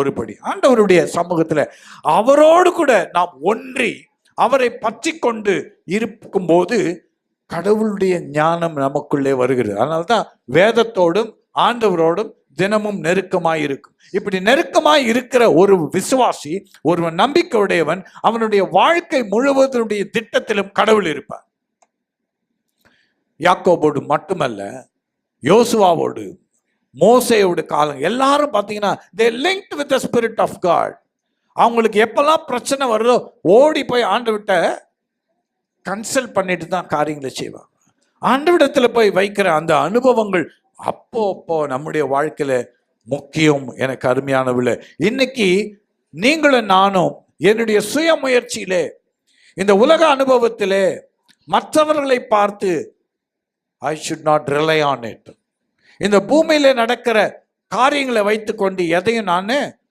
ஒருபடி. ஆண்டவருடைய சமூகத்தில் அவரோடு கூட நாம் ஒன்றி அவரை பற்றி கொண்டு இருக்கும்போது கடவுளுடைய ஞானம் நமக்குள்ளே வருகிறது. அதனால்தான் வேதத்தோடும் ஆண்டவரோடும் தினமும் நெருக்கமாய் இருக்கும். இப்படி நெருக்கமாய் இருக்கிற ஒரு விசுவாசி ஒருவன் நம்பிக்கையுடையவன் அவனுடைய வாழ்க்கை முழுவதனுடைய திட்டத்திலும் கடவுள் இருப்பார். யாக்கோபோடு மட்டுமல்ல யோசுவாவோடு மோசையோட காலம். எல்லாரும் பார்த்தீங்கன்னா the link with the spirit of God அவங்களுக்கு எப்பெல்லாம் பிரச்சனை வருதோ ஓடி போய் ஆண்டவிட்ட கன்சல்ட் பண்ணிட்டு தான் காரியங்களை செய்வாங்க. ஆண்டவிடத்தில் போய் வைக்கிற அந்த அனுபவங்கள் அப்போ அப்போ நம்முடைய வாழ்க்கையில் முக்கியம் எனக்கு அருமையானவில்லை இன்னைக்கு நீங்களும் நானும் என்னுடைய சுய முயற்சியிலே இந்த உலக அனுபவத்திலே மற்றவர்களை பார்த்து I should not rely on it இந்த பூமியில நடக்கிற காரியங்களை வைத்துக்கொண்டு எதையும் நான்